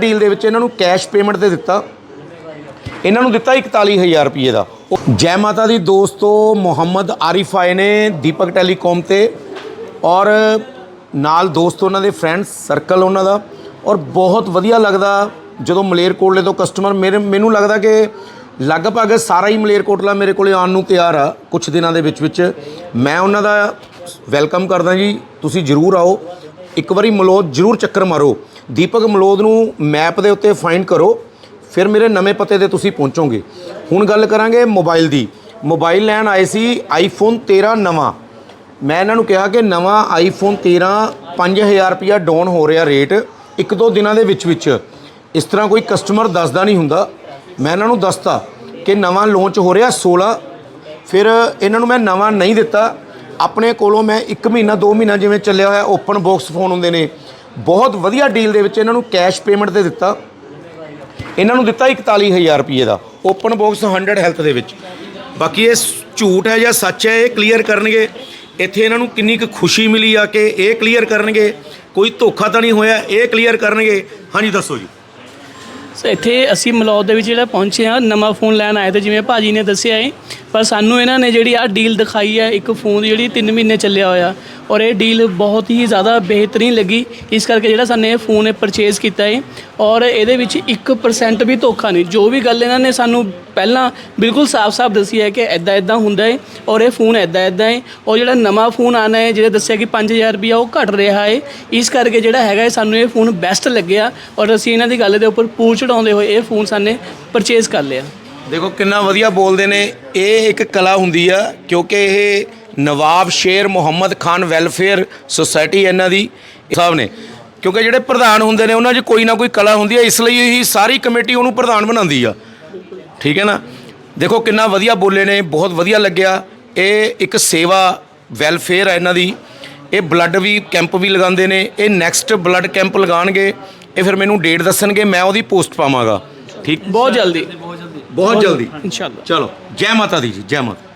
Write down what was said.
Deal ਦੇ ਵਿੱਚ ਇਹਨਾਂ ਨੂੰ ਕੈਸ਼ ਪੇਮੈਂਟ ਤੇ ਦਿੱਤਾ। ਇਹਨਾਂ ਨੂੰ ਦਿੱਤਾ 41000 ਰੁਪਏ ਦਾ। ਉਹ ਜੈ ਮਾਤਾ ਦੀ ਦੋਸਤੋ ਮੁਹੰਮਦ ਆਰਿਫ ਆਏ ਨੇ ਦੀਪਕ ਟੈਲੀਕਾਮ ਤੇ ਔਰ ਨਾਲ ਦੋਸਤ ਉਹਨਾਂ ਦੇ ਫਰੈਂਡਸ ਸਰਕਲ ਉਹਨਾਂ ਦਾ। ਔਰ ਬਹੁਤ ਵਧੀਆ ਲੱਗਦਾ ਜਦੋਂ ਮਲੇਰਕੋਟਲੇ ਤੋਂ ਕਸਟਮਰ ਮੇਰੇ ਮੈਨੂੰ ਲੱਗਦਾ ਕਿ ਲਗਭਗ ਸਾਰਾ ਹੀ ਮਲੇਰਕੋਟਲਾ ਮੇਰੇ ਕੋਲੇ ਆਉਣ ਨੂੰ ਤਿਆਰ ਆ ਕੁਝ ਦਿਨਾਂ ਦੇ ਵਿੱਚ ਵਿੱਚ। ਮੈਂ ਉਹਨਾਂ ਦਾ ਵੈਲਕਮ ਕਰਦਾ ਜੀ। ਤੁਸੀਂ ਜਰੂਰ ਆਓ। ਇੱਕ ਵਾਰੀ ਮਲੋਦ ਜਰੂਰ ਚੱਕਰ ਮਾਰੋ। ਦੀਪਕ ਮਲੋਦ ਨੂੰ ਮੈਪ ਦੇ ਉੱਤੇ ਫਾਈਂਡ ਕਰੋ, ਫਿਰ ਮੇਰੇ ਨਵੇਂ ਪਤੇ ਤੇ ਤੁਸੀਂ ਪਹੁੰਚੋਗੇ। ਹੁਣ ਗੱਲ ਕਰਾਂਗੇ ਮੋਬਾਈਲ ਦੀ। ਮੋਬਾਈਲ ਲੈਣ ਆਏ ਸੀ ਆਈਫੋਨ 13 ਨਵਾਂ। ਮੈਂ ਇਹਨਾਂ ਨੂੰ ਕਿਹਾ ਕਿ ਨਵਾਂ ਆਈਫੋਨ 13 5000 ਰੁਪਿਆ ਡਾਊਨ ਹੋ ਰਿਹਾ ਰੇਟ ਇੱਕ ਦੋ ਦਿਨਾਂ ਦੇ ਵਿੱਚ ਵਿੱਚ। ਇਸ ਤਰ੍ਹਾਂ ਕੋਈ ਕਸਟਮਰ ਦੱਸਦਾ ਨਹੀਂ ਹੁੰਦਾ। ਮੈਂ ਇਹਨਾਂ ਨੂੰ ਦੱਸਤਾ ਕਿ ਨਵਾਂ ਲਾਂਚ ਹੋ ਰਿਹਾ 16 ਫਿਰ ਇਹਨਾਂ ਨੂੰ ਮੈਂ ਨਵਾਂ ਨਹੀਂ ਦਿੱਤਾ। ਆਪਣੇ ਕੋਲੋਂ ਮੈਂ 1 ਮਹੀਨਾ 2 ਮਹੀਨਾ ਜਿਵੇਂ ਚੱਲਿਆ ਹੋਇਆ ਓਪਨ ਬਾਕਸ ਫੋਨ ਹੁੰਦੇ ਨੇ ਬਹੁਤ ਵਧੀਆ ਡੀਲ ਦੇ ਵਿੱਚ ਇਹਨਾਂ ਨੂੰ ਕੈਸ਼ ਪੇਮੈਂਟ ਤੇ ਦਿੱਤਾ। ਇਹਨਾਂ ਨੂੰ ਦਿੱਤਾ 41000 ਰੁਪਏ ਦਾ ਓਪਨ ਬਾਕਸ 100 ਹੈਲਥ ਦੇ ਵਿੱਚ। ਬਾਕੀ ਇਹ ਝੂਠ ਹੈ ਜਾਂ ਸੱਚ ਹੈ, ਇਹ ਕਲੀਅਰ ਕਰਨਗੇ। ਇੱਥੇ ਇਹਨਾਂ ਨੂੰ ਕਿੰਨੀ ਕੁ ਖੁਸ਼ੀ ਮਿਲੀ ਆ ਕਿ ਇਹ ਕਲੀਅਰ ਕਰਨਗੇ। ਕੋਈ ਧੋਖਾ ਤਾਂ ਨਹੀਂ ਹੋਇਆ, ਇਹ ਕਲੀਅਰ ਕਰਨਗੇ। ਹਾਂਜੀ, ਦੱਸੋ ਜੀ। ਸੋ ਇੱਥੇ ਅਸੀਂ ਮਲੌਦ ਦੇ ਵਿੱਚ ਜਿਹੜਾ ਪਹੁੰਚੇ ਆ ਨਵਾਂ ਫੋਨ ਲੈਣ ਆਏ ਤੇ ਜਿਵੇਂ ਭਾਜੀ ਨੇ ਦੱਸਿਆ ਹੈ ਪਰ ਸਾਨੂੰ ਇਹਨਾਂ ਨੇ ਜਿਹੜੀ ਆ ਡੀਲ ਦਿਖਾਈ ਹੈ ਇੱਕ ਫੋਨ ਜਿਹੜੀ 3 ਮਹੀਨੇ ਚੱਲਿਆ ਹੋਇਆ ਔਰ ਇਹ ਡੀਲ ਬਹੁਤ ਹੀ ਜ਼ਿਆਦਾ ਬਿਹਤਰੀਨ ਲੱਗੀ। ਇਸ ਕਰਕੇ ਜਿਹੜਾ ਸਾਨੂੰ ਇਹ ਫੋਨ ਪਰਚੇਜ਼ ਕੀਤਾ ਹੈ ਔਰ ਇਹਦੇ ਵਿੱਚ 1% ਵੀ ਧੋਖਾ ਨਹੀਂ। ਜੋ ਵੀ ਗੱਲ ਇਹਨਾਂ ਨੇ ਸਾਨੂੰ ਪਹਿਲਾਂ ਬਿਲਕੁਲ ਸਾਫ਼-ਸਾਫ਼ ਦੱਸੀ ਹੈ ਕਿ ਐਦਾਂ ਐਦਾਂ ਹੁੰਦਾ ਹੈ ਔਰ ਇਹ ਫੋਨ ਐਦਾਂ ਐਦਾਂ ਹੈ ਔਰ ਜਿਹੜਾ ਨਵਾਂ ਫੋਨ ਆਣਾ ਹੈ ਜਿਹੜਾ ਦੱਸਿਆ ਕਿ 5000 ਰੁਪਇਆ ਉਹ ਘਟ ਰਿਹਾ ਹੈ ਇਸ ਕਰਕੇ ਜਿਹੜਾ ਹੈਗਾ ਹੈ ਸਾਨੂੰ ਇਹ ਫੋਨ ਬੈਸਟ ਲੱਗਿਆ ਔਰ ਅਸੀਂ ਇਹਨਾਂ ਦੀ ਗੱਲ ਦੇ ਉੱਪਰ ਪੂਰ ਚੜਾਉਂਦੇ ਹੋਏ ਇਹ ਫੋਨ ਸਾਨੇ ਪਰਚੇਜ਼ ਕਰ ਲਿਆ। ਦੇਖੋ ਕਿੰਨਾ ਵਧੀਆ ਬੋਲਦੇ ਨੇ। ਇਹ ਇੱਕ ਕਲਾ ਹੁੰਦੀ ਆ, ਕਿਉਂਕਿ ਇਹ ਨਵਾਬ ਸ਼ੇਰ ਮੁਹੰਮਦ ਖਾਨ ਵੈਲਫੇਅਰ ਸੁਸਾਇਟੀ ਇਹਨਾਂ ਦੀ ਸਾਹਿਬ ਨੇ। ਕਿਉਂਕਿ ਜਿਹੜੇ ਪ੍ਰਧਾਨ ਹੁੰਦੇ ਨੇ, ਉਹਨਾਂ 'ਚ ਕੋਈ ਨਾ ਕੋਈ ਕਲਾ ਹੁੰਦੀ ਹੈ ਇਸ ਲਈ ਹੀ ਸਾਰੀ ਕਮੇਟੀ ਉਹਨੂੰ ਪ੍ਰਧਾਨ ਬਣਾਉਂਦੀ ਆ। ਠੀਕ ਹੈ ਨਾ? ਦੇਖੋ ਕਿੰਨਾ ਵਧੀਆ ਬੋਲੇ ਨੇ, ਬਹੁਤ ਵਧੀਆ ਲੱਗਿਆ। ਇਹ ਇੱਕ ਸੇਵਾ ਵੈਲਫੇਅਰ ਹੈ ਇਹਨਾਂ ਦੀ। ਇਹ ਬਲੱਡ ਵੀ ਕੈਂਪ ਵੀ ਲਗਾਉਂਦੇ ਨੇ ਇਹ ਨੈਕਸਟ ਬਲੱਡ ਕੈਂਪ ਲਗਾਉਣਗੇ ਇਹ ਫਿਰ ਮੈਨੂੰ ਡੇਟ ਦੱਸਣਗੇ ਮੈਂ ਉਹਦੀ ਪੋਸਟ ਪਾਵਾਂਗਾ। ਠੀਕ? ਬਹੁਤ ਜਲਦੀ। ਬਹੁਤ ਜਲਦੀ। ਇਨਸ਼ਾਅੱਲਾ। ਚਲੋ ਜੈ ਮਾਤਾ ਦੀ ਜੀ ਜੈ ਮਾਤਾ